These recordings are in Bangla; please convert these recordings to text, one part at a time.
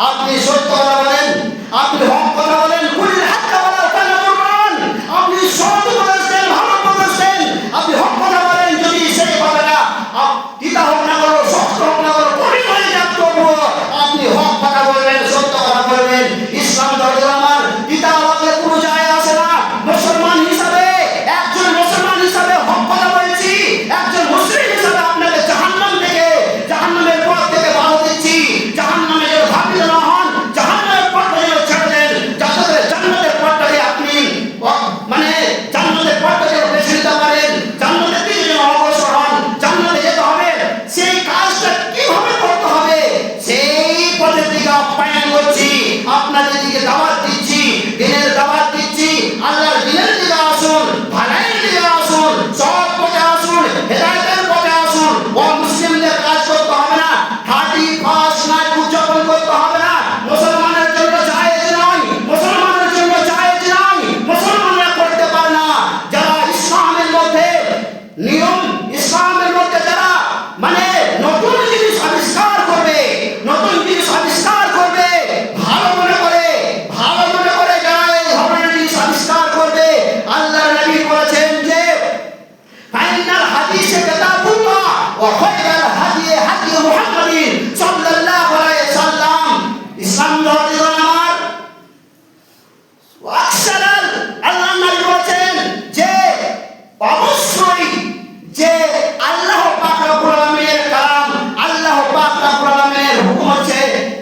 আপনি সত্য কথা বলেন আপনি হক কথা বলেন ◆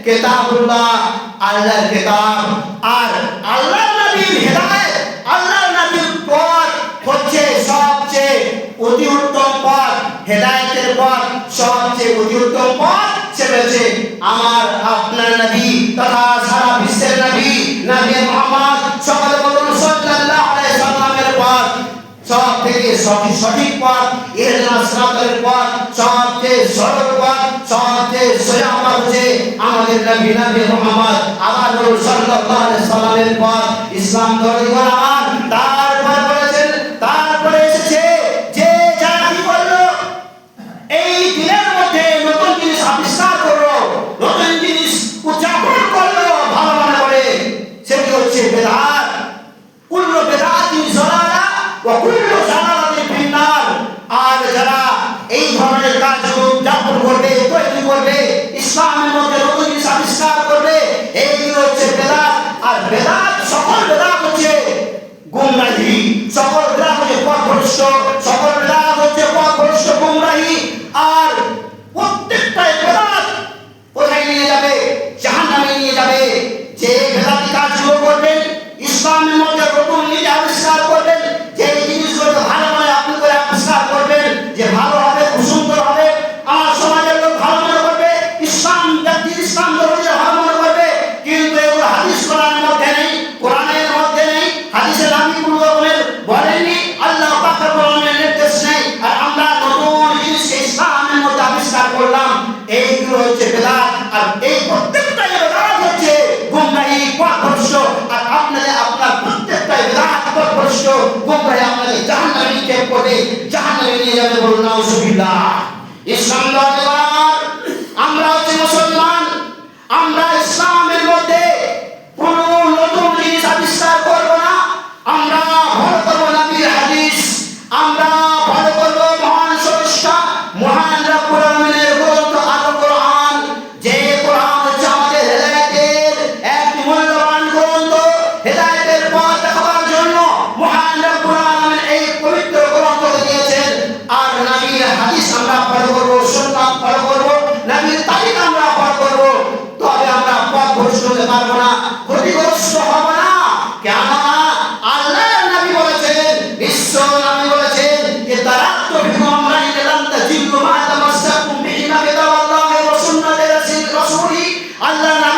কেতাবুল্লাহ, আল্লাহর কেতাব। আর আল্লাহ নবীর হেদায়েত আল্লাহ নবীর পথ হচ্ছে সবচেয়ে অতি উত্তম পথ। হেদায়েতের পথ সবচেয়ে অতি উত্তম পথ সেটা আমার আপনার নবী তথা সারা বিশ্বের নবী নবী মুহাম্মদ সকল বলুন, সাল্লাল্লাহু আলাইহি সাল্লামের পথ। সব থেকে সঠিক সঠিক পথ, এর নাসরাতের পথ সবচেয়ে সরল পথ। সাথে সোয়াম আছে আমাদের নবী নবী মুহাম্মদ আবার রাসূলুল্লাহ সাল্লাল্লাহু ইসলাম ধরে আর এই প্রত্যেকটাই বেদাত হচ্ছে গুমরাহি পথভ্রষ্ট আর আপনাদের আপনার প্রত্যেকটাই বেদাত পথভ্রষ্ট গুমরাহি আপনাদের জাহান্নামে নিক্ষেপ করে নিয়ে যাবে বলুন, নাউজুবিল্লাহ। ইসলাম বিভৎস হবে না। কেন আল্লাহ নবী বলেছেন বিশ্ব নবী বলেছেন যে তারা তো আমরা ইলাম তাজিল্লু মা তামাসসাকুম বিহিমা বিদাল্লাহি ওয়া সুন্নাতি রাসূলি আল্লাহ নবী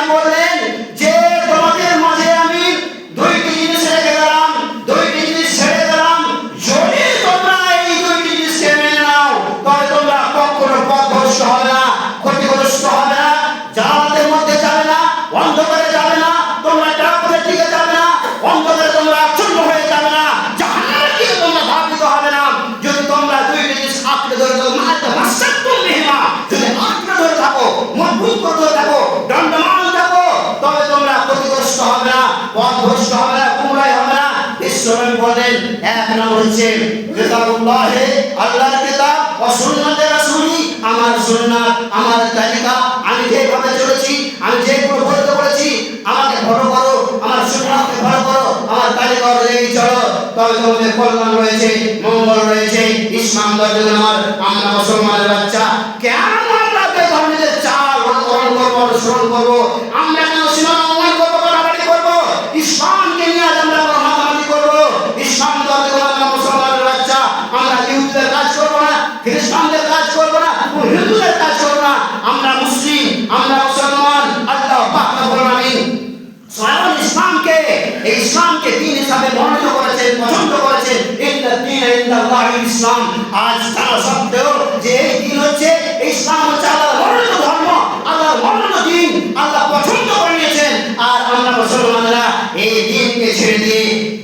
হচ্ছে কিতাবুল্লাহে আল্লাহর ও সুন্নাতে আমার সুন্নাত, আমার তালিকা, আমি যেভাবে চলেছি, আমি বলতে বলেছি আমাকে ফলো করো, আমার সুন্নাতকে ফলো করো, আমার তালিকা অনুযায়ী চলো। তবে তোমাদের কল্যাণ রয়েছে, মঙ্গল রয়েছে, ইসলাম দর্জনার আমরা মুসলমানের বাচ্চা। কেন আমরা বেধর্মীদের চাল অনুকরণ করব, অনুসরণ করব? হিন্দুদের কাজ করব না আমরা মুসলিম, আমরা মুসলমান, আল্লাহ পাক আলামিন স্বয়ং ইসলামকে, এই ইসলামকে দিন হিসাবে মনোনীত করেছেন, পছন্দ করেছেন। ইসলাম। আজ তারা সত্ত্বেও যে এই দিন হচ্ছে ইসলাম হচ্ছে আল্লাহর মনোনীত ধর্ম, আল্লাহর মনোনীত দিন। আল্লাহ পছন্দ করে নিয়েছেন। আর আমরা মুসলমানরা এই দিনকে ছেড়ে দিয়ে